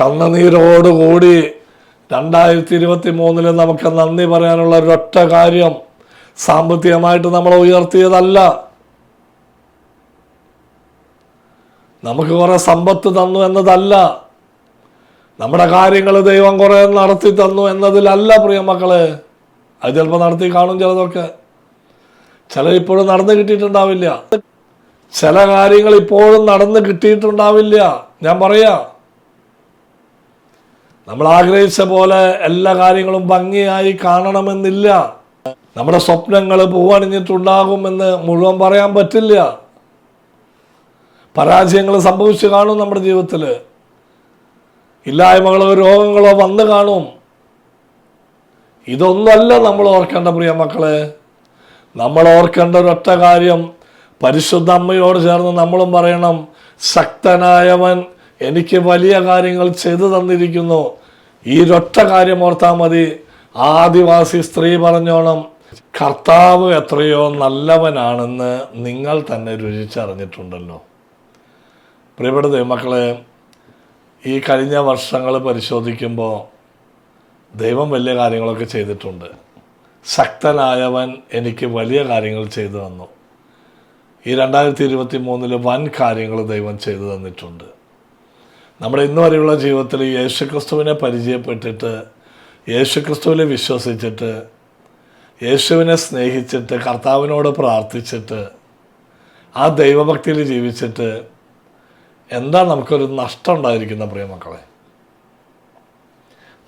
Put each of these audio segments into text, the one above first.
കണ്ണുനീരോടുകൂടി രണ്ടായിരത്തി ഇരുപത്തി മൂന്നിൽ നമുക്ക് നന്ദി പറയാനുള്ള ഒരൊറ്റ കാര്യം. സാമ്പത്തികമായിട്ട് നമ്മളെ ഉയർത്തിയതല്ല. നമുക്ക് കുറെ സമ്പത്ത് തന്നു എന്നതല്ല. നമ്മുടെ കാര്യങ്ങൾ ദൈവം കുറെ നടത്തി തന്നു എന്നതിലല്ല പ്രിയ മക്കളെ. അത് ചിലപ്പോൾ നടത്തി കാണും ചിലതൊക്കെ. ചില ഇപ്പോഴും നടന്നു കിട്ടിയിട്ടുണ്ടാവില്ല. ചില കാര്യങ്ങൾ ഇപ്പോഴും നടന്ന് കിട്ടിയിട്ടുണ്ടാവില്ല. ഞാൻ പറയാ നമ്മൾ ആഗ്രഹിച്ച പോലെ എല്ലാ കാര്യങ്ങളും ഭംഗിയായി കാണണമെന്നില്ല. നമ്മുടെ സ്വപ്നങ്ങൾ പൂവണിഞ്ഞിട്ടുണ്ടാകുമെന്ന് മുഴുവൻ പറയാൻ പറ്റില്ല. പരാജയങ്ങൾ സംഭവിച്ചു കാണും നമ്മുടെ ജീവിതത്തിൽ. ഇല്ലായ്മകളോ രോഗങ്ങളോ വന്നു കാണും. ഇതൊന്നല്ല നമ്മൾ ഓർക്കേണ്ട പ്രിയ മക്കളെ. നമ്മൾ ഓർക്കേണ്ട ഒരൊറ്റ കാര്യം പരിശുദ്ധ അമ്മയോട് ചേർന്ന് നമ്മളും പറയണം ശക്തനായവൻ എനിക്ക് വലിയ കാര്യങ്ങൾ ചെയ്തു തന്നിരിക്കുന്നു. ഈ ഒറ്റ കാര്യം ഓർത്താൽ മതി. ആദിവാസി സ്ത്രീ പറഞ്ഞോണം കർത്താവ് എത്രയോ നല്ലവനാണെന്ന് നിങ്ങൾ തന്നെ രുചിച്ചറിഞ്ഞിട്ടുണ്ടല്ലോ. പ്രിയപ്പെട്ട ദൈവമക്കളെ ഈ കഴിഞ്ഞ വർഷങ്ങൾ പരിശോധിക്കുമ്പോൾ ദൈവം വലിയ കാര്യങ്ങളൊക്കെ ചെയ്തിട്ടുണ്ട്. ശക്തനായവൻ എനിക്ക് വലിയ കാര്യങ്ങൾ ചെയ്തു തന്നു. ഈ രണ്ടായിരത്തി ഇരുപത്തി മൂന്നിൽ വൻ കാര്യങ്ങൾ ദൈവം ചെയ്തു തന്നിട്ടുണ്ട്. നമ്മുടെ ഇന്നു വരെയുള്ള ജീവിതത്തിൽ യേശുക്രിസ്തുവിനെ പരിചയപ്പെട്ടിട്ട് യേശുക്രിസ്തുവിനെ വിശ്വസിച്ചിട്ട് യേശുവിനെ സ്നേഹിച്ചിട്ട് കർത്താവിനോട് പ്രാർത്ഥിച്ചിട്ട് ആ ദൈവഭക്തിയിൽ ജീവിച്ചിട്ട് എന്താ നമുക്കൊരു നഷ്ടം ഉണ്ടായിരിക്കുന്ന പ്രിയമക്കളെ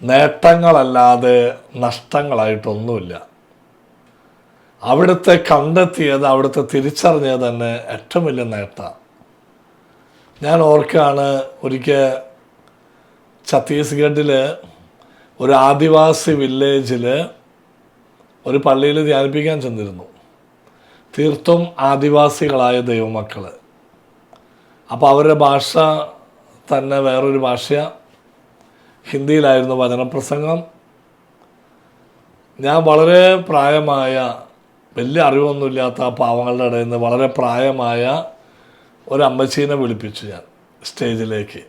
നേട്ടങ്ങളല്ലാതെ നഷ്ടങ്ങളായിട്ടൊന്നുമില്ല. അവിടുത്തെ കണ്ടെത്തിയത് അവിടുത്തെ തിരിച്ചറിഞ്ഞത് തന്നെ ഏറ്റവും വലിയ നേട്ടം. ഞാൻ ഓർക്കാണ് ഒരിക്കൽ ഛത്തീസ്ഗഡിൽ ഒരു ആദിവാസി വില്ലേജിൽ ഒരു പള്ളിയിൽ ധ്യാനിപ്പിക്കാൻ ചെന്നിരുന്നു. തീർത്തും ആദിവാസികളായ ദൈവമക്കൾ അപ്പോൾ അവരുടെ ഭാഷ തന്നെ വേറൊരു ഭാഷ ഹിന്ദിയിലായിരുന്നു വചനപ്രസംഗം. ഞാൻ വളരെ പ്രായമായ വലിയ അറിവൊന്നുമില്ലാത്ത ആ പാവങ്ങളുടെ ഇടയിൽ നിന്ന് വളരെ പ്രായമായ ഒരു അമ്മച്ചീനെ വിളിപ്പിച്ചു ഞാൻ സ്റ്റേജിലേക്ക്.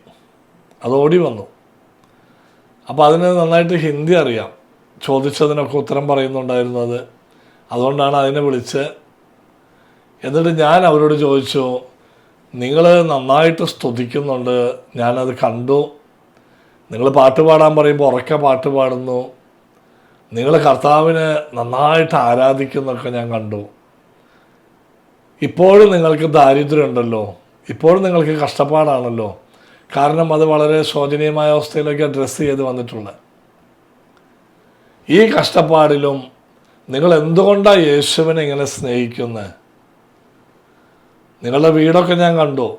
അത് ഓടി വന്നു. അപ്പോൾ അതിന് നന്നായിട്ട് ഹിന്ദി അറിയാം. ചോദിച്ചതിനൊക്കെ ഉത്തരം പറയുന്നുണ്ടായിരുന്നത്. അതുകൊണ്ടാണ് അതിനെ വിളിച്ച് എന്നിട്ട് ഞാൻ അവരോട് ചോദിച്ചു നിങ്ങൾ നന്നായിട്ട് സ്തുതിക്കുന്നുണ്ട്. ഞാനത് കണ്ടു. നിങ്ങൾ പാട്ട് പാടാൻ പറയുമ്പോൾ ഉറക്കെ പാട്ട് പാടുന്നു. നിങ്ങൾ കർത്താവിനെ നന്നായിട്ട് ആരാധിക്കുന്നൊക്കെ ഞാൻ കണ്ടു. ഇപ്പോഴും നിങ്ങൾക്ക് ദാരിദ്ര്യമുണ്ടല്ലോ. ഇപ്പോഴും നിങ്ങൾക്ക് കഷ്ടപ്പാടാണല്ലോ. കാരണം അത് വളരെ ശോചനീയമായ അവസ്ഥയിലേക്ക് അഡ്രസ്സ് ചെയ്ത് വന്നിട്ടുള്ളത്. ഈ കഷ്ടപ്പാടിലും നിങ്ങൾ എന്തുകൊണ്ടാണ് യേശുവിനെ ഇങ്ങനെ സ്നേഹിക്കുന്നത്? നിങ്ങളുടെ വീടൊക്കെ ഞാൻ കണ്ടു.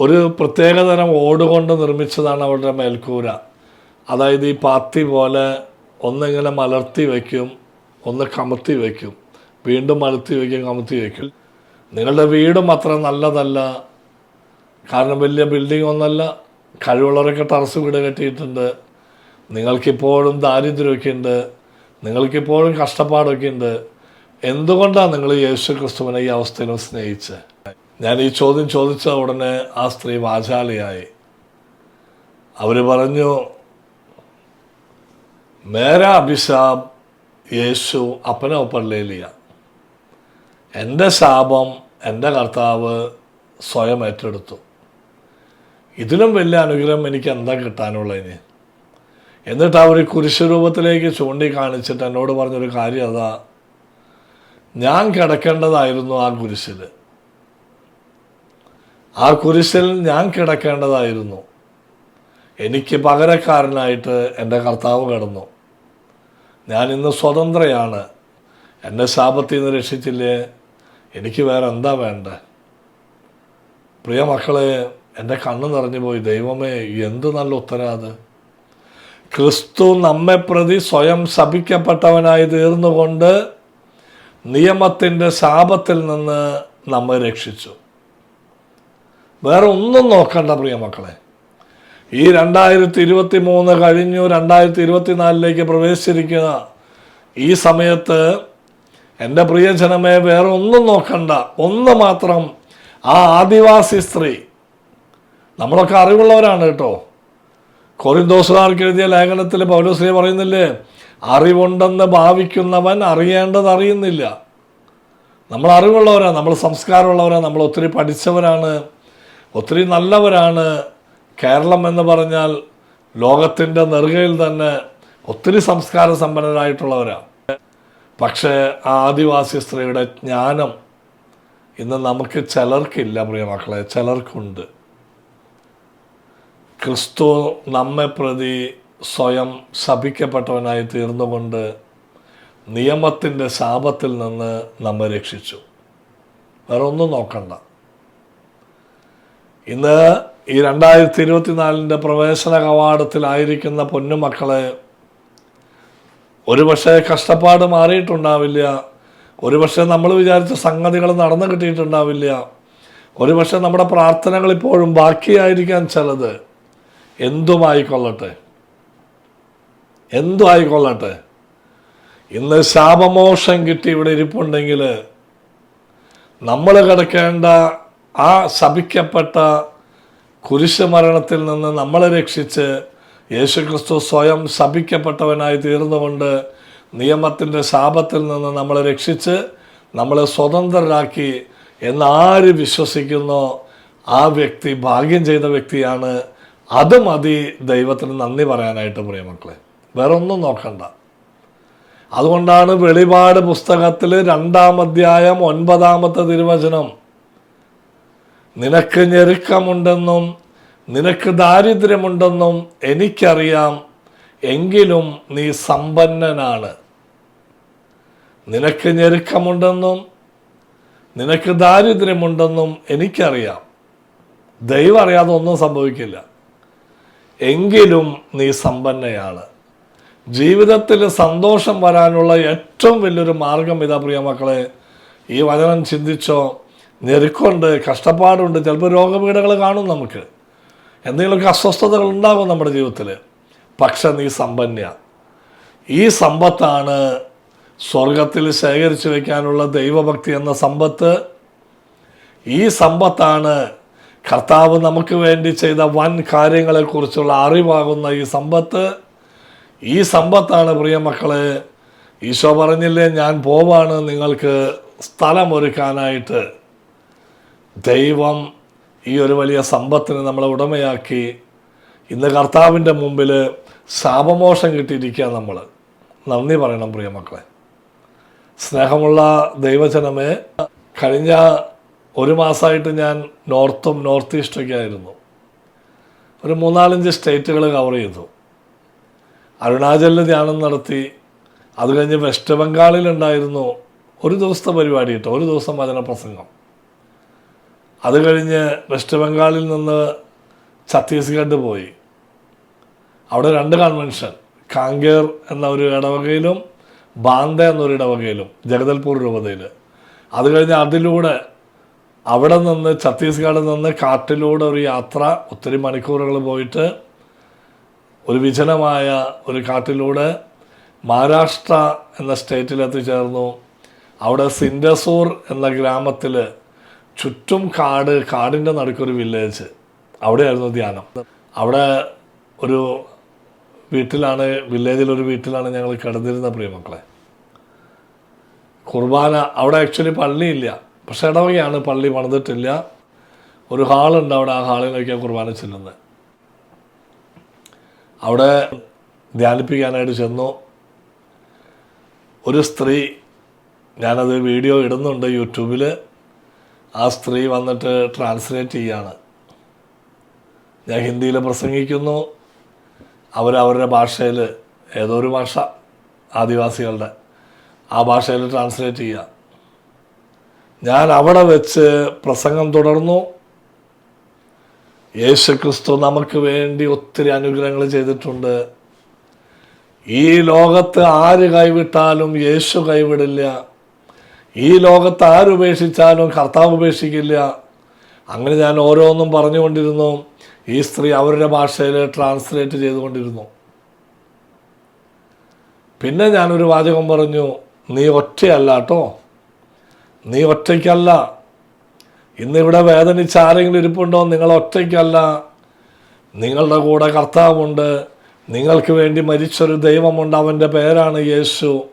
ഒരു പ്രത്യേകതരം ഓട് കൊണ്ട് നിർമ്മിച്ചതാണ് അവരുടെ മേൽക്കൂര. അതായത് ഈ പാത്തി പോലെ ഒന്നിങ്ങനെ മലർത്തി വയ്ക്കും ഒന്ന് കമത്തി വയ്ക്കും. വീണ്ടും അലത്തി വയ്ക്കും കമത്തി വയ്ക്കും നിങ്ങളുടെ വീടും അത്ര നല്ലതല്ല. കാരണം വലിയ ബിൽഡിംഗ് ഒന്നല്ല. കഴിവുള്ളവരൊക്കെ ടെറസ് വീട് കെട്ടിയിട്ടുണ്ട്. നിങ്ങൾക്കിപ്പോഴും ദാരിദ്ര്യമൊക്കെ ഉണ്ട് നിങ്ങൾക്കിപ്പോഴും കഷ്ടപ്പാടൊക്കെ ഉണ്ട് എന്തുകൊണ്ടാണ് നിങ്ങൾ യേശു ക്രിസ്തുവിനെ ഈ അവസ്ഥയിലും സ്നേഹിച്ചത് ഞാൻ ഈ ചോദ്യം ചോദിച്ച ഉടനെ ആ സ്ത്രീ വാചാലിയായി. അവർ പറഞ്ഞു മേരാ അഭിഷാബ് യേശു അപ്പനോ ഒപ്പല്ലേലിയ എന്റെ ശാപം എന്റെ കർത്താവ് സ്വയം ഏറ്റെടുത്തു. ഇതിലും വലിയ അനുഗ്രഹം എനിക്ക് എന്താ കിട്ടാനുള്ളതിന്? എന്നിട്ട് അവർ കുരിശുരൂപത്തിലേക്ക് ചൂണ്ടിക്കാണിച്ചിട്ട് എന്നോട് പറഞ്ഞൊരു കാര്യം അതാ. ഞാൻ കിടക്കേണ്ടതായിരുന്നു ആ കുരിശിൽ ആ കുരിശിൽ ഞാൻ കിടക്കേണ്ടതായിരുന്നു. എനിക്ക് പകരക്കാരനായിട്ട് എന്റെ കർത്താവ് കിടന്നു. ഞാൻ ഇന്ന് സ്വതന്ത്രയാണ്. എന്നെ ശാപത്തിൽ നിന്ന് രക്ഷിച്ചില്ലേ? എനിക്ക് വേറെ എന്താ വേണ്ടേ? പ്രിയ മക്കളെ എന്റെ കണ്ണ് നിറഞ്ഞു പോയി. ദൈവമേ എന്ത് നല്ല ഉത്തരാത് ക്രിസ്തു നമ്മെ പ്രതി സ്വയം ശപിക്കപ്പെട്ടവനായി തീർന്നുകൊണ്ട് നിയമത്തിന്റെ ശാപത്തിൽ നിന്ന് നമ്മെ രക്ഷിച്ചു. വേറെ ഒന്നും നോക്കണ്ട പ്രിയ മക്കളെ. ഈ രണ്ടായിരത്തി ഇരുപത്തി മൂന്ന് കഴിഞ്ഞു രണ്ടായിരത്തി ഇരുപത്തിനാലിലേക്ക് പ്രവേശിച്ചിരിക്കുന്ന ഈ സമയത്ത് എന്റെ പ്രിയജനമേ വേറെ ഒന്നും നോക്കണ്ട. ഒന്ന് മാത്രം ആ ആദിവാസി സ്ത്രീ. നമ്മളൊക്കെ അറിവുള്ളവരാണ് കേട്ടോ. കൊറിന്തോസുകാർക്ക് എഴുതിയ ലേഖനത്തിൽ പൗലോശ്രീ പറയുന്നില്ലേ അറിവുണ്ടെന്ന് ഭാവിക്കുന്നവൻ അറിയേണ്ടത് അറിയുന്നില്ല. നമ്മൾ അറിവുള്ളവരാണ് നമ്മൾ സംസ്കാരമുള്ളവരാണ് നമ്മൾ ഒത്തിരി പഠിച്ചവരാണ് ഒത്തിരി നല്ലവരാണ്. കേരളം എന്ന് പറഞ്ഞാൽ ലോകത്തിന്റെ നെറുകയിൽ തന്നെ ഒത്തിരി സംസ്കാര സമ്പന്നരായിട്ടുള്ളവരാണ്. പക്ഷേ ആദിവാസി സ്ത്രീയുടെ ജ്ഞാനം ഇന്ന് നമുക്ക് ചിലർക്കില്ല പ്രിയമക്കളെ ചിലർക്കുണ്ട്. ക്രിസ്തു നമ്മെ പ്രതി സ്വയം ശപിക്കപ്പെട്ടവനായി തീർന്നുകൊണ്ട് നിയമത്തിന്റെ ശാപത്തിൽ നിന്ന് നമ്മെ രക്ഷിച്ചു. വേറെ ഒന്നും നോക്കണ്ട. ഇന്ന് ഈ രണ്ടായിരത്തി ഇരുപത്തിനാലിന്റെ പ്രവേശന കവാടത്തിലായിരിക്കുന്ന പൊന്നുമക്കളെ ഒരുപക്ഷെ കഷ്ടപ്പാട് മാറിയിട്ടുണ്ടാവില്ല. ഒരു ഒരുപക്ഷെ നമ്മൾ വിചാരിച്ച സംഗതികൾ നടന്നു കിട്ടിയിട്ടുണ്ടാവില്ല. ഒരുപക്ഷെ നമ്മുടെ പ്രാർത്ഥനകൾ ഇപ്പോഴും ബാക്കിയായിരിക്കാൻ ചിലത് എന്തുമായിക്കൊള്ളട്ടെ എന്തു ആയിക്കൊള്ളട്ടെ. ഇന്ന് ശാപമോഷം കിട്ടി ഇവിടെ ഇരിപ്പുണ്ടെങ്കിൽ നമ്മൾ കിടക്കേണ്ട ആ ശപിക്കപ്പെട്ട കുരിശുമരണത്തിൽ നിന്ന് നമ്മളെ രക്ഷിച്ച് യേശുക്രിസ്തു സ്വയം സഭിക്കപ്പെട്ടവനായി തീർന്നുകൊണ്ട് നിയമത്തിന്റെ ശാപത്തിൽ നിന്ന് നമ്മളെ രക്ഷിച്ച് നമ്മളെ സ്വതന്ത്രരാക്കി എന്നാര് വിശ്വസിക്കുന്നോ? ആ വ്യക്തി ഭാഗ്യം ചെയ്ത വ്യക്തിയാണ്. അത് മതി. ദൈവത്തിന് നന്ദി പറയാനായിട്ട് പ്രിയമക്കളെ വേറെ ഒന്നും നോക്കണ്ട. അതുകൊണ്ടാണ് വെളിപാട് പുസ്തകത്തിൽ രണ്ടാം അധ്യായം ഒൻപതാമത്തെ തിരുവചനം. നിനക്ക് ഞെരുക്കമുണ്ടെന്നും നിനക്ക് ദാരിദ്ര്യമുണ്ടെന്നും എനിക്കറിയാം എങ്കിലും നീ സമ്പന്നനാണ്. നിനക്ക് ഞെരുക്കമുണ്ടെന്നും നിനക്ക് ദാരിദ്ര്യമുണ്ടെന്നും എനിക്കറിയാം. ദൈവം അറിയാതെ ഒന്നും സംഭവിക്കില്ല. എങ്കിലും നീ സമ്പന്നയാണ്. ജീവിതത്തിൽ സന്തോഷം വരാനുള്ള ഏറ്റവും വലിയൊരു മാർഗം ഇതാ പ്രിയ മക്കളെ. ഈ വചനം ചിന്തിച്ചോ ഞെരുക്കുണ്ട് കഷ്ടപ്പാടുണ്ട് ചിലപ്പോൾ രോഗപീഠകൾ കാണും നമുക്ക്. എന്തെങ്കിലുമൊക്കെ അസ്വസ്ഥതകൾ ഉണ്ടാകും നമ്മുടെ ജീവിതത്തിൽ. പക്ഷെ നീ സമ്പന്യ ഈ സമ്പത്താണ് സ്വർഗത്തിൽ ശേഖരിച്ചു വയ്ക്കാനുള്ള ദൈവഭക്തി എന്ന സമ്പത്ത്. ഈ സമ്പത്താണ് കർത്താവ് നമുക്ക് വേണ്ടി ചെയ്ത വൻ കാര്യങ്ങളെക്കുറിച്ചുള്ള അറിവാകുന്ന ഈ സമ്പത്ത്. ഈ സമ്പത്താണ് പ്രിയ മക്കളെ ഈശോ പറഞ്ഞില്ലേ ഞാൻ പോവാണ് നിങ്ങൾക്ക് സ്ഥലമൊരുക്കാനായിട്ട്. ദൈവം ഈ ഒരു വലിയ സമ്പത്തിന് നമ്മളെ ഉടമയാക്കി ഇന്ന് കർത്താവിന്റെ മുമ്പിൽ ശാപമോഷം കിട്ടിയിരിക്കുക നമ്മൾ നന്ദി പറയണം പ്രിയ മക്കളെ. സ്നേഹമുള്ള ദൈവജനമേ കഴിഞ്ഞ ഒരു മാസമായിട്ട് ഞാൻ നോർത്തും നോർത്ത് ഈസ്റ്റൊക്കെ ആയിരുന്നു. ഒരു മൂന്നാലഞ്ച് സ്റ്റേറ്റുകൾ കവർ ചെയ്തു. അരുണാചലിൽ ധ്യാനം നടത്തി. അത് കഴിഞ്ഞ് വെസ്റ്റ് ബംഗാളിലുണ്ടായിരുന്നു ഒരു ദിവസത്തെ പരിപാടി കേട്ടോ ഒരു ദിവസം വചന പ്രസംഗം. അത് കഴിഞ്ഞ് വെസ്റ്റ് ബംഗാളിൽ നിന്ന് ഛത്തീസ്ഗഡ് പോയി. അവിടെ രണ്ട് കൺവെൻഷൻ കാങ്കേർ എന്ന ഒരു ഇടവകയിലും ബാന്ത എന്നൊരു ഇടവകയിലും ജഗദൽപൂർ രൂപതയിൽ അത് കഴിഞ്ഞ് അതിലൂടെ അവിടെ നിന്ന് ഛത്തീസ്ഗഡിൽ നിന്ന് കാട്ടിലൂടെ ഒരു യാത്ര ഒത്തിരി മണിക്കൂറുകൾ പോയിട്ട് ഒരു വിജനമായ ഒരു കാട്ടിലൂടെ മഹാരാഷ്ട്ര എന്ന സ്റ്റേറ്റിൽ എത്തിച്ചേർന്നു. അവിടെ സിൻഡസൂർ എന്ന ഗ്രാമത്തിൽ ചുറ്റും കാട് കാടിന്റെ നടുക്കൊരു വില്ലേജ് അവിടെയായിരുന്നു ധ്യാനം. അവിടെ ഒരു വീട്ടിലാണ് വില്ലേജിലൊരു വീട്ടിലാണ് ഞങ്ങൾ കിടന്നിരുന്ന പ്രിയമക്കളെ. കുർബാന അവിടെ ആക്ച്വലി പള്ളിയില്ല. പക്ഷെ ഇടവകയാണ് പള്ളി പണിതിട്ടില്ല. ഒരു ഹാളുണ്ട് അവിടെ ആ ഹാളിലേക്കാണ് കുർബാന ചെല്ലുന്നത്. അവിടെ ധ്യാനിപ്പിക്കാനായിട്ട് ചെന്നു. ഒരു സ്ത്രീ ഞാനത് വീഡിയോ ഇടുന്നുണ്ട് യൂട്യൂബിൽ ആ സ്ത്രീ വന്നിട്ട് ട്രാൻസ്ലേറ്റ് ചെയ്യാണ്. ഞാൻ ഹിന്ദിയിൽ പ്രസംഗിക്കുന്നു. അവരവരുടെ ഭാഷയിൽ ഏതോ ഒരു ഭാഷ ആദിവാസികളുടെ ആ ഭാഷയിൽ ട്രാൻസ്ലേറ്റ് ചെയ്യുക ഞാൻ അവിടെ വെച്ച് പ്രസംഗം തുടർന്നു. യേശു ക്രിസ്തു നമുക്ക് വേണ്ടി ഒത്തിരി അനുഗ്രഹങ്ങൾ ചെയ്തിട്ടുണ്ട്. ഈ ലോകത്ത് ആര് കൈവിട്ടാലും യേശു കൈവിടില്ല. ഈ ലോകത്ത് ആരുപേക്ഷിച്ചാലും കർത്താവ് ഉപേക്ഷിക്കില്ല. അങ്ങനെ ഞാൻ ഓരോന്നും പറഞ്ഞുകൊണ്ടിരുന്നു. ഈ സ്ത്രീ അവരുടെ ഭാഷയിൽ ട്രാൻസ്ലേറ്റ് ചെയ്തുകൊണ്ടിരുന്നു. പിന്നെ ഞാനൊരു വാചകം പറഞ്ഞു നീ ഒറ്റയല്ല കേട്ടോ നീ ഒറ്റയ്ക്കല്ല. ഇന്നിവിടെ വേദനിച്ച് ആരെങ്കിലും ഇരിപ്പുണ്ടോ? നിങ്ങൾ ഒറ്റയ്ക്കല്ല. നിങ്ങളുടെ കൂടെ കർത്താവുണ്ട്. നിങ്ങൾക്ക് വേണ്ടി മരിച്ചൊരു ദൈവമുണ്ട്. അവന്റെ പേരാണ് യേശു.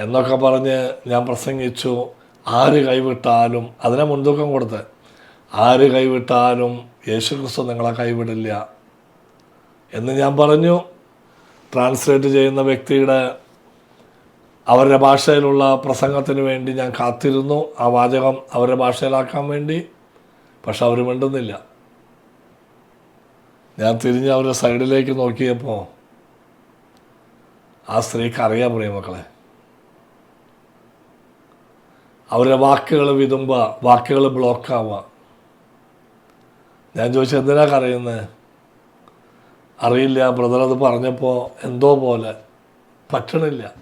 എന്നൊക്കെ പറഞ്ഞ് ഞാൻ പ്രസംഗിച്ചു. ആര് കൈവിട്ടാലും അതിനെ മുൻതൂക്കം കൊടുത്ത് ആര് കൈവിട്ടാലും യേശു ക്രിസ്തു നിങ്ങളെ കൈവിടില്ല എന്ന് ഞാൻ പറഞ്ഞു. ട്രാൻസ്ലേറ്റ് ചെയ്യുന്ന വ്യക്തിയുടെ അവരുടെ ഭാഷയിലുള്ള പ്രസംഗത്തിന് വേണ്ടി ഞാൻ കാത്തിരുന്നു. ആ വാചകം അവരുടെ ഭാഷയിലാക്കാൻ വേണ്ടി പക്ഷെ അവർ മിണ്ടുന്നില്ല. ഞാൻ തിരിഞ്ഞ് അവരുടെ സൈഡിലേക്ക് നോക്കിയപ്പോൾ ആ സ്ത്രീക്ക് അറിയാൻ പറയും മക്കളെ. അവരുടെ വാക്കുകൾ വിതുമ്പ വാക്കുകൾ ബ്ലോക്കാവുക. ഞാൻ ചോദിച്ചു എന്തിനാ കറിയുന്നത് അറിയില്ല ബ്രദർ അത് പറഞ്ഞപ്പോൾ എന്തോ പോലെ. പറ്റണില്ല.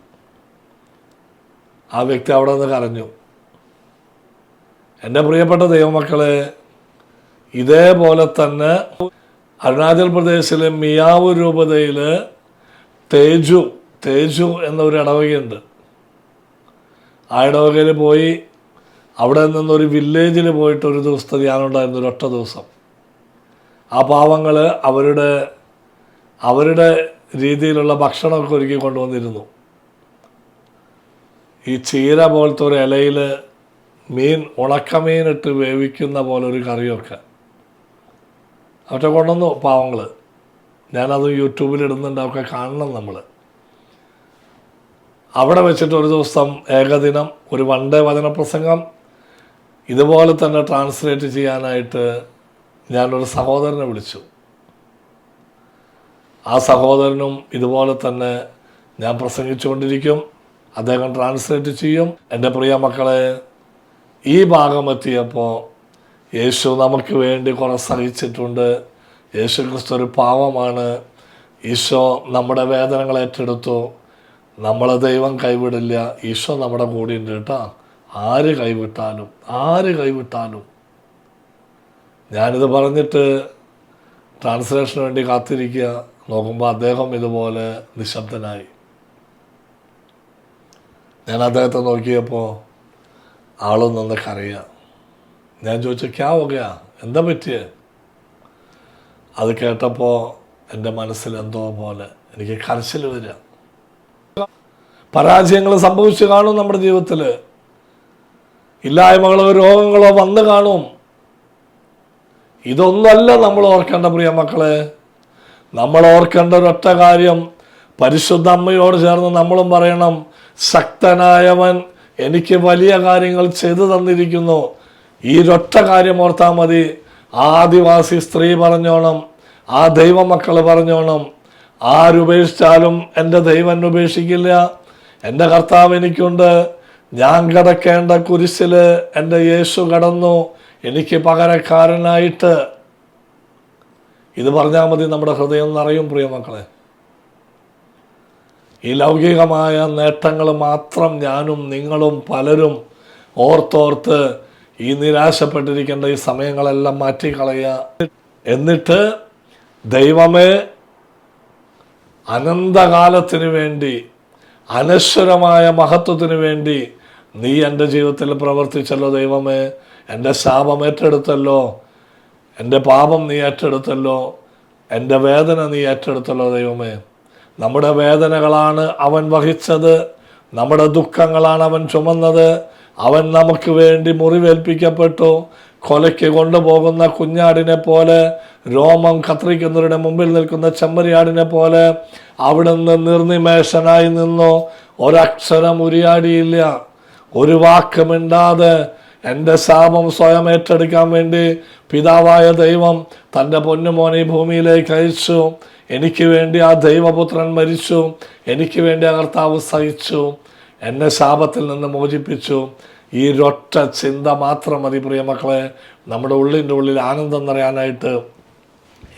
ആ വ്യക്തി അവിടെ നിന്ന് കരഞ്ഞു. എന്റെ പ്രിയപ്പെട്ട ദൈവമക്കളെ ഇതേപോലെ തന്നെ അരുണാചൽ പ്രദേശിലെ മിയാവ് രൂപതയിൽ തേജു തേജു എന്നൊരു ഇടവകയുണ്ട്. ആ ഇടവകയിൽ പോയി അവിടെ നിന്നൊരു വില്ലേജിൽ പോയിട്ട് ഒരു ദിവസത്തെ ധ്യാനം ഉണ്ടായിരുന്നു ഒരൊറ്റ ദിവസം. ആ പാവങ്ങൾ അവരുടെ അവരുടെ രീതിയിലുള്ള ഭക്ഷണമൊക്കെ ഒരുക്കി കൊണ്ടുവന്നിരുന്നു. ഈ ചീര പോലത്തെ ഒരു ഇലയിൽ മീൻ ഉണക്കമീനിട്ട് വേവിക്കുന്ന പോലെ ഒരു കറിയൊക്കെ. അവറ്റ കൊണ്ടുവന്നു പാവങ്ങൾ ഞാനത് യൂട്യൂബിൽ ഇടുന്നുണ്ട് അവർക്ക് കാണണം നമ്മൾ അവിടെ വെച്ചിട്ട് ഒരു ദിവസം ഏകദിനം ഒരു വൺ ഡേ വചനപ്രസംഗം. ഇതുപോലെ തന്നെ ട്രാൻസ്ലേറ്റ് ചെയ്യാനായിട്ട് ഞാനൊരു സഹോദരനെ വിളിച്ചു. ആ സഹോദരനും ഇതുപോലെ തന്നെ ഞാൻ പ്രസംഗിച്ചുകൊണ്ടിരിക്കും അദ്ദേഹം ട്രാൻസ്ലേറ്റ് ചെയ്യും. എന്റെ പ്രിയ മക്കളെ ഈ ഭാഗം എത്തിയപ്പോൾ യേശു നമുക്ക് വേണ്ടി കുറെ സഹിച്ചിട്ടുണ്ട്. യേശു ക്രിസ്തു ഒരു പാവമാണ്. ഈശോ നമ്മുടെ വേദനകൾ ഏറ്റെടുത്തു. നമ്മളെ ദൈവം കൈവിടില്ല. ഈശോ നമ്മുടെ കൂടെ ഉണ്ട് കേട്ടോ. ആര് കൈവിട്ടാലും ആര് കൈവിട്ടാലും. ഞാനിത് പറഞ്ഞിട്ട് ട്രാൻസ്ലേഷന് വേണ്ടി കാത്തിരിക്കുക. നോക്കുമ്പോൾ അദ്ദേഹം ഇതുപോലെ നിശബ്ദനായി. ഞാൻ അദ്ദേഹത്തെ നോക്കിയപ്പോൾ ആളും നിന്ന് കരയുക. ഞാൻ ചോദിച്ചു ക്യാ ഹോഗയാ എന്താ പറ്റിയേ? അത് കേട്ടപ്പോൾ എന്റെ മനസ്സിൽ എന്തോ പോലെ എനിക്ക് കരച്ചിൽ വരിക. പരാജയങ്ങൾ സംഭവിച്ചു കാണും നമ്മുടെ ജീവിതത്തിൽ ഇല്ലായ്മകളോ രോഗങ്ങളോ വന്നു കാണും. ഇതൊന്നല്ല നമ്മൾ ഓർക്കേണ്ട പ്രിയ മക്കളെ. നമ്മൾ ഓർക്കേണ്ട ഒരൊറ്റ കാര്യം പരിശുദ്ധ അമ്മയോട് ചേർന്ന് നമ്മളും പറയണം ശക്തനായവൻ എനിക്ക് വലിയ കാര്യങ്ങൾ ചെയ്തു തന്നിരിക്കുന്നു. ഈ ഒരൊറ്റ കാര്യം ഓർത്താൽ മതി. ആദിവാസി സ്ത്രീ പറഞ്ഞോണം ആ ദൈവമക്കൾ പറഞ്ഞോണം. ആരുപേക്ഷിച്ചാലും എന്റെ ദൈവം ഉപേക്ഷിക്കില്ല എന്റെ കർത്താവ് എനിക്കുണ്ട്. ഞാൻ കിടക്കേണ്ട കുരിശിൽ എന്റെ യേശു കടന്നു. എനിക്ക് പകരക്കാരനായിട്ട്. ഇത് പറഞ്ഞാൽ മതി നമ്മുടെ ഹൃദയം നിറയും പ്രിയ മക്കളെ. ഈ ലൗകികമായ നേട്ടങ്ങൾ മാത്രം ഞാനും നിങ്ങളും പലരും ഓർത്തോർത്ത് ഈ നിരാശപ്പെട്ടിരിക്കേണ്ട ഈ സമയങ്ങളെല്ലാം മാറ്റിക്കളയുക. എന്നിട്ട് ദൈവമേ അനന്തകാലത്തിന് വേണ്ടി അനശ്വരമായ മഹത്വത്തിന് വേണ്ടി നീ എന്റെ ജീവിതത്തിൽ പ്രവർത്തിച്ചല്ലോ ദൈവമേ. എന്റെ ശാപം ഏറ്റെടുത്തല്ലോ. എന്റെ പാപം നീ ഏറ്റെടുത്തല്ലോ. എന്റെ വേദന നീ ഏറ്റെടുത്തല്ലോ ദൈവമേ. നമ്മുടെ വേദനകളാണ് അവൻ വഹിച്ചത്. നമ്മുടെ ദുഃഖങ്ങളാണ് അവൻ ചുമന്നത്. അവൻ നമുക്ക് വേണ്ടി മുറിവേൽപ്പിക്കപ്പെട്ടു. കൊലയ്ക്ക് കൊണ്ടുപോകുന്ന കുഞ്ഞാടിനെ പോലെ രോമം കത്രിക്കുന്നവരുടെ മുമ്പിൽ നിൽക്കുന്ന ചെമ്മരിയാടിനെ പോലെ അവിടുന്ന് നിർനിമേഷനായി നിന്നു? ഒരക്ഷരം ഉരിയാടിയില്ല. ഒരു വാക്കുമിണ്ടാതെ എന്റെ ശാപം സ്വയം ഏറ്റെടുക്കാൻ വേണ്ടി പിതാവായ ദൈവം തന്റെ പൊന്നുമോനെ ഭൂമിയിലേക്ക് അയച്ചു. എനിക്ക് വേണ്ടി ആ ദൈവപുത്രൻ മരിച്ചു. എനിക്ക് വേണ്ടി ആ കർത്താവ് സഹിച്ചു. എന്നെ ശാപത്തിൽ നിന്ന് മോചിപ്പിച്ചു. ഈ ഒരൊറ്റ ചിന്ത മാത്രം മതി പ്രിയ മക്കളെ. നമ്മുടെ ഉള്ളിന്റെ ഉള്ളിൽ ആനന്ദം നിറയാനായിട്ട്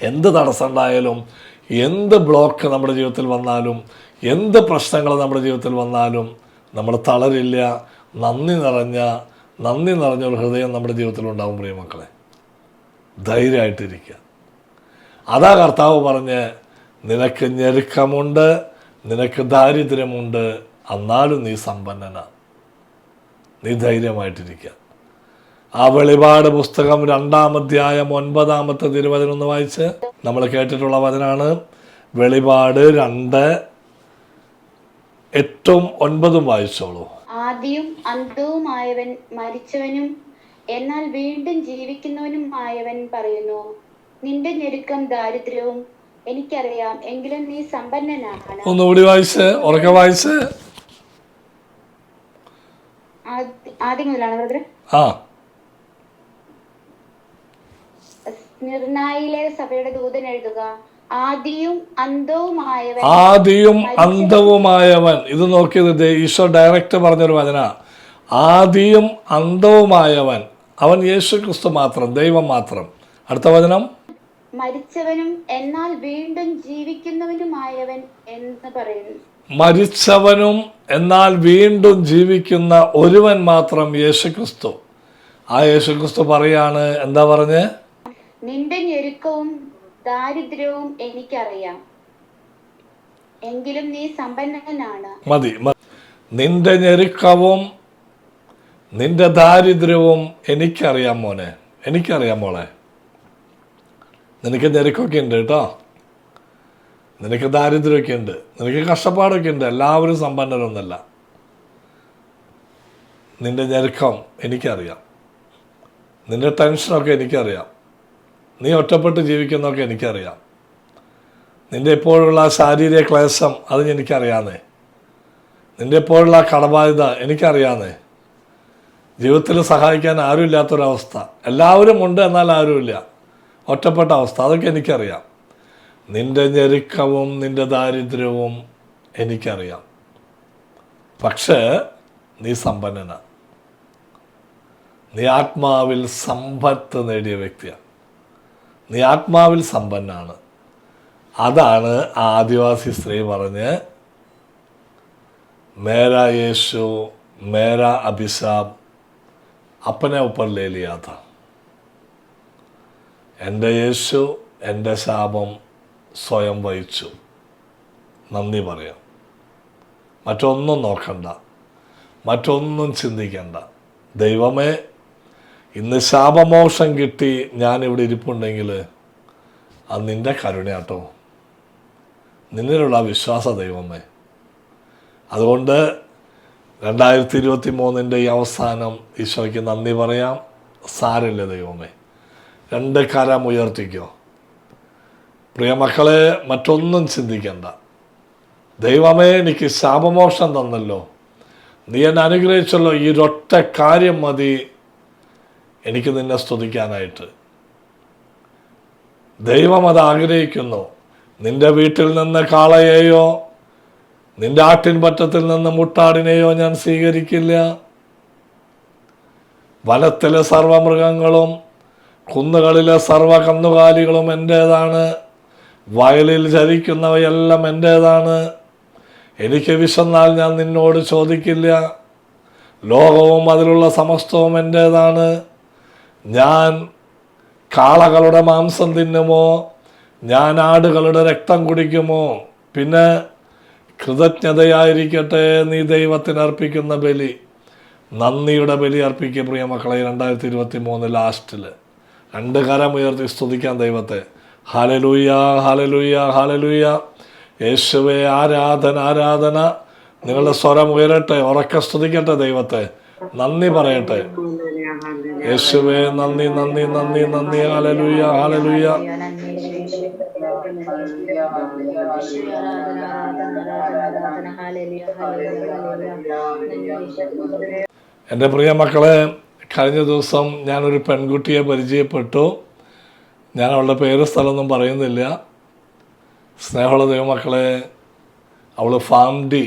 എന്ത് തടസ്സമുണ്ടായാലും എന്ത് ബ്ലോക്ക് നമ്മുടെ ജീവിതത്തിൽ വന്നാലും എന്ത് പ്രശ്നങ്ങൾ നമ്മുടെ ജീവിതത്തിൽ വന്നാലും നമ്മൾ തളരില്ല നന്ദി നിറഞ്ഞ നന്ദി നിറഞ്ഞ ഒരു ഹൃദയം നമ്മുടെ ജീവിതത്തിൽ ഉണ്ടാവും പ്രിയമക്കളെ ധൈര്യമായിട്ടിരിക്കുക. അതാ കർത്താവ് പറഞ്ഞ് നിനക്ക് ഞെരുക്കമുണ്ട് നിനക്ക് ദാരിദ്ര്യമുണ്ട് എന്നാലും നീ സമ്പന്നന. നീ ധൈര്യമായിട്ടിരിക്കുക. ആ വെളിപാട് പുസ്തകം രണ്ടാം അധ്യായം ഒൻപതാമത്തെ തിരുവചനം ഒന്ന് വായിച്ച് നമ്മൾ കേട്ടിട്ടുള്ള വചനാണ്. വെളിപാട് രണ്ട് എട്ടും ഒൻപതും വായിച്ചോളൂ. ആദ്യം അന്തവുമായവൻ മരിച്ചവനും എന്നാൽ വീണ്ടും ജീവിക്കുന്നവനും ആയവൻ പറയുന്നു നിന്റെ ഞെരുക്കം ദാരിദ്ര്യവും എനിക്കറിയാം എങ്കിലും നീ സമ്പന്നനാണ് ഒന്നുകൂടി വായിച്ച് ഉറക്കെ വായിച്ച്. ആദ്- ആദ്യം മുതലാണ് ആ. നിർണായിലെ സഭയുടെ ദൂതൻ എഴുതുക. ആദിയും അന്തവുമായവൻ ആദിയും അന്തവുമായവൻ ഇത് നോക്കിയത് ഈശോ ഡയറക്റ്റ് പറഞ്ഞൊരു വചന. ആദിയും അന്തവുമായവൻ അവൻ യേശു ക്രിസ്തു മാത്രം ദൈവം മാത്രം. അടുത്ത വചനം. മരിച്ചവനും എന്നാൽ വീണ്ടും ജീവിക്കുന്നവനുമായവൻ എന്ന് പറയുന്നു. മരിച്ചവനും എന്നാൽ വീണ്ടും ജീവിക്കുന്ന ഒരുവൻ മാത്രം യേശുക്രിസ്തു. ആ യേശുക്രിസ്തു പറയാണ് എന്താ പറഞ്ഞ്? നിന്റെ ഞെരുക്കവും ദാരിദ്ര്യവും എനിക്കറിയാം. എങ്കിലും നീ സമ്പന്നനാണ്. മതി നിന്റെ ഞെരുക്കവും നിന്റെ ദാരിദ്ര്യവും എനിക്കറിയാം മോനെ. എനിക്കറിയാം മോളെ. നിനക്ക് ഞെരുക്കൊക്കെ ഉണ്ട് കേട്ടോ. നിനക്ക് ദാരിദ്ര്യമൊക്കെ ഉണ്ട്. നിനക്ക് കഷ്ടപ്പാടൊക്കെ ഉണ്ട്. എല്ലാവരും സമ്പന്നരൊന്നല്ല. നിന്റെ ഞെരുക്കം എനിക്കറിയാം. നിന്റെ ടെൻഷനൊക്കെ എനിക്കറിയാം. നീ ഒറ്റപ്പെട്ട് ജീവിക്കുന്നൊക്കെ എനിക്കറിയാം. നിന്റെ ഇപ്പോഴുള്ള ശാരീരിക ക്ലേശം അത് എനിക്കറിയാന്നേ. നിന്റെ ഇപ്പോഴുള്ള കടബാധ്യത എനിക്കറിയാന്നേ. ജീവിതത്തിൽ സഹായിക്കാൻ ആരുമില്ലാത്തൊരവസ്ഥ. എല്ലാവരും ഉണ്ട് എന്നാൽ ആരുമില്ല. ഒറ്റപ്പെട്ട അവസ്ഥ. അതൊക്കെ എനിക്കറിയാം. നിന്റെ ഞെരുക്കവും നിന്റെ ദാരിദ്ര്യവും എനിക്കറിയാം. പക്ഷേ നീ സമ്പന്നനാണ് നീ ആത്മാവിൽ സമ്പത്ത് നേടിയ വ്യക്തിയാണ് നീ ആത്മാവിൽ സമ്പന്നാണ്. അതാണ് ആ ആദിവാസി സ്ത്രീ പറഞ്ഞ് മേര യേശു മേര അഭിശാപ് അപ്പനെ ഒപ്പം ലേലിയാത്ത എന്റെ യേശു എന്റെ ശാപം സ്വയം വഹിച്ചു. നന്ദി പറയാം. മറ്റൊന്നും നോക്കണ്ട. മറ്റൊന്നും ചിന്തിക്കണ്ട. ദൈവമേ ഇന്ന് ശാപമോക്ഷം കിട്ടി ഞാൻ ഇവിടെ ഇരിപ്പുണ്ടെങ്കിൽ അത് നിന്റെ കരുണയാട്ടോ. നിന്നിലുള്ള വിശ്വാസ ദൈവമേ. അതുകൊണ്ട് രണ്ടായിരത്തി ഇരുപത്തി മൂന്നിന്റെ ഈ അവസാനം ഈശോയ്ക്ക് നന്ദി പറയാം. സാരല്ലേ ദൈവമേ. രണ്ട് കരം ഉയർത്തിക്കോ. പ്രിയ മക്കളെ മറ്റൊന്നും ചിന്തിക്കണ്ട. ദൈവമേ എനിക്ക് ശാപമോക്ഷം തന്നല്ലോ. നീ എന്നെ അനുഗ്രഹിച്ചല്ലോ. ഈ ഒരൊറ്റ കാര്യം മതി. എനിക്ക് നിന്നെ സ്തുതിക്കാനായിട്ട്. ദൈവം അത് ആഗ്രഹിക്കുന്നു. നിന്റെ വീട്ടിൽ നിന്ന് കാളയെയോ നിന്റെ ആട്ടിൻപറ്റത്തിൽ നിന്ന് മുട്ടാടിനെയോ ഞാൻ സ്വീകരിക്കില്ല. വനത്തിലെ സർവമൃഗങ്ങളും കുന്നുകളിലെ സർവ കന്നുകാലികളും എന്റേതാണ്. വയലിൽ ചരിക്കുന്നവയെല്ലാം എന്റേതാണ്. എനിക്ക് വിശന്നാൽ ഞാൻ നിന്നോട് ചോദിക്കില്ല. ലോകവും അതിലുള്ള സമസ്തവും എന്റേതാണ്. ഞാൻ കാളകളുടെ മാംസം തിന്നുമോ? ഞാൻ ആടുകളുടെ രക്തം കുടിക്കുമോ? പിന്നെ കൃതജ്ഞതയായിരിക്കട്ടെ നീ ദൈവത്തിന് അർപ്പിക്കുന്ന ബലി. നന്ദിയുടെ ബലി അർപ്പിക്കുക പ്രിയ മക്കളെ രണ്ടായിരത്തി ഇരുപത്തി മൂന്ന് ലാസ്റ്റിൽ രണ്ട് കരം ഉയർത്തി സ്തുതിക്കാൻ ദൈവത്തെ. ഹാലലൂയ ഹാലലൂയ ഹാലലൂയ യേശുവെ ആരാധന ആരാധന. നിങ്ങളുടെ സ്വരം ഉയരട്ടെ ഉറക്കെ സ്തുതിക്കട്ടെ ദൈവത്തെ. നന്ദി പറയട്ടെ. യേശുവേ നന്ദി നന്ദി നന്ദി നന്ദി. ഹാലലൂയ ഹാലലൂയ എന്റെ പ്രിയ മക്കളെ കഴിഞ്ഞ ദിവസം ഞാനൊരു പെൺകുട്ടിയെ പരിചയപ്പെട്ടു. ഞാൻ അവളുടെ പേര് സ്ഥലമൊന്നും പറയുന്നില്ല. സ്നേഹമുള്ള ദൈവമക്കളെ അവൾ ഫാം ഡി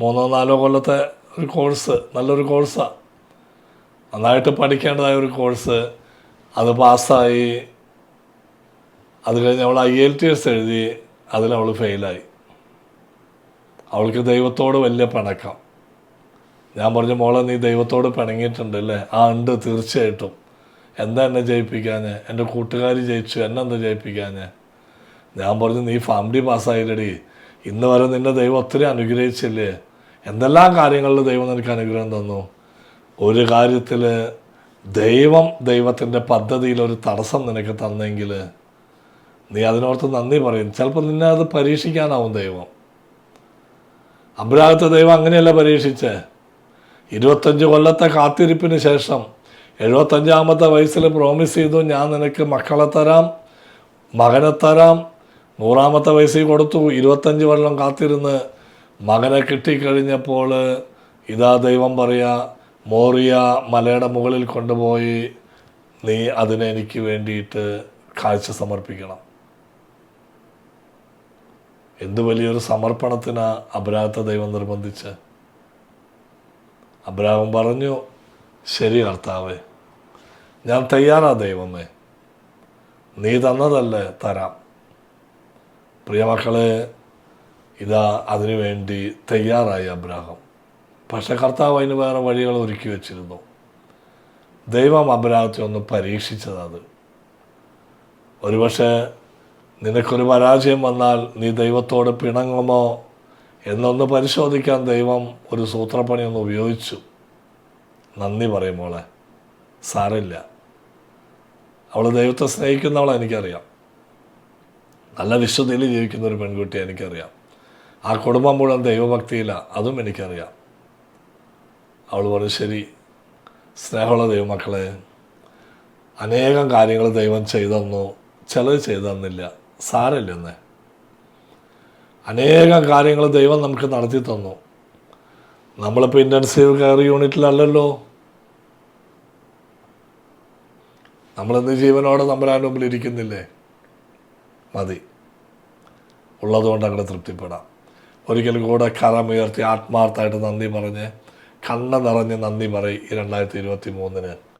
മൂന്നോ നാലോ കൊല്ലത്തെ ഒരു കോഴ്സ് നല്ലൊരു കോഴ്സാണ് നന്നായിട്ട് പഠിക്കേണ്ടതായ ഒരു കോഴ്സ് അത് പാസ്സായി അത് കഴിഞ്ഞ് അവൾ ഐ എൽ ടി എസ് എഴുതി അതിലവൾ ഫെയിലായി. അവൾക്ക് ദൈവത്തോട് വലിയ പിണക്കം. ഞാൻ പറഞ്ഞു മോളെ നീ ദൈവത്തോട് പിണങ്ങിയിട്ടുണ്ട് അല്ലേ? ആ ഉണ്ട് തീർച്ചയായിട്ടും. എന്താ എന്നെ ജയിപ്പിക്കാഞ്ഞ്? എന്റെ കൂട്ടുകാർ ജയിച്ചു എന്നെ എന്താ ജയിപ്പിക്കാഞ്ഞ്? ഞാൻ പറഞ്ഞു നീ ഫാമിലി പാസ്സായില്ലടി. ഇന്ന് വരെ നിന്നെ ദൈവം ഒത്തിരി അനുഗ്രഹിച്ചില്ലേ? എന്തെല്ലാം കാര്യങ്ങളിൽ ദൈവം നിനക്ക് അനുഗ്രഹം തന്നു? ഒരു കാര്യത്തിൽ ദൈവം ദൈവത്തിന്റെ പദ്ധതിയിൽ ഒരു തടസ്സം നിനക്ക് തന്നെങ്കിൽ നീ അതിനോർത്ത് നന്ദി പറയും. ചിലപ്പോൾ നിന്നെ അത് പരീക്ഷിക്കാനാവും ദൈവം. അബ്രാഹത്തെ ദൈവം അങ്ങനെയല്ല പരീക്ഷിച്ചേ. ഇരുപത്തഞ്ച് കൊല്ലത്തെ കാത്തിരിപ്പിന് ശേഷം എഴുപത്തഞ്ചാമത്തെ വയസ്സിൽ പ്രോമിസ് ചെയ്തു ഞാൻ നിനക്ക് മക്കളെ തരാം മകനെ തരാം. നൂറാമത്തെ വയസ്സിൽ കൊടുത്തു ഇരുപത്തഞ്ച് കൊല്ലം കാത്തിരുന്ന് മകനെ കിട്ടിക്കഴിഞ്ഞപ്പോൾ ഇതാ ദൈവം പറയുക മോറിയ മലയുടെ മുകളിൽ കൊണ്ടുപോയി നീ അതിനെ എനിക്ക് വേണ്ടിയിട്ട് കാഴ്ച സമർപ്പിക്കണം. എന്ത് വലിയൊരു സമർപ്പണത്തിന് അബ്രാഹത്തെ ദൈവം നിർബന്ധിച്ച് അബ്രാഹം പറഞ്ഞു ശരി കർത്താവേ ഞാൻ തയ്യാറാ ദൈവമേ നീ തന്നതല്ലേ തരാം. പ്രിയമക്കളെ ഇതാ അതിനു വേണ്ടി തയ്യാറായി അബ്രാഹം. പക്ഷെ കർത്താവ് അതിന് വേറെ വഴികൾ ഒരുക്കി വെച്ചിരുന്നു. ദൈവം അബ്രാഹത്തെ ഒന്ന് പരീക്ഷിച്ചതത് ഒരുപക്ഷെ നിനക്കൊരു പരാജയം വന്നാൽ നീ ദൈവത്തോട് പിണങ്ങുമോ എന്നൊന്ന് പരിശോധിക്കാൻ ദൈവം ഒരു സൂത്രപ്പണി ഒന്ന് ഉപയോഗിച്ചു. നന്ദി പറയുമ്പോളെ സാറില്ല അവൾ ദൈവത്തെ സ്നേഹിക്കുന്നവളെ എനിക്കറിയാം. നല്ല വിശുദ്ധിയിൽ ജീവിക്കുന്ന ഒരു പെൺകുട്ടിയെ എനിക്കറിയാം. ആ കുടുംബം മുഴുവൻ ദൈവഭക്തിയിലാണ് അതും എനിക്കറിയാം. അവൾ പറഞ്ഞു ശരി സ്നേഹമുള്ള ദൈവമക്കളെ അനേകം കാര്യങ്ങൾ ദൈവം ചെയ്തെന്നു. ചിലത് ചെയ്തെന്നില്ല. സാരമില്ലെന്നേ. അനേകം കാര്യങ്ങൾ ദൈവം നമുക്ക് നടത്തി തന്നു. നമ്മളിപ്പോൾ ഇന്റൻസീവ് കെയർ യൂണിറ്റിലല്ലല്ലോ നമ്മളിന്ന് ജീവനോടെ നമ്മുടെ മുമ്പിൽ ഇരിക്കുന്നില്ലേ? മതി. ഉള്ളതുകൊണ്ട് അങ്ങനെ തൃപ്തിപ്പെടാം. ഒരിക്കൽ കൂടെ കരമുയർത്തി ആത്മാർത്ഥമായിട്ട് നന്ദി പറഞ്ഞ് കണ്ണ നിറഞ്ഞ് നന്ദി പറയും ഈ രണ്ടായിരത്തി ഇരുപത്തി മൂന്നിന്.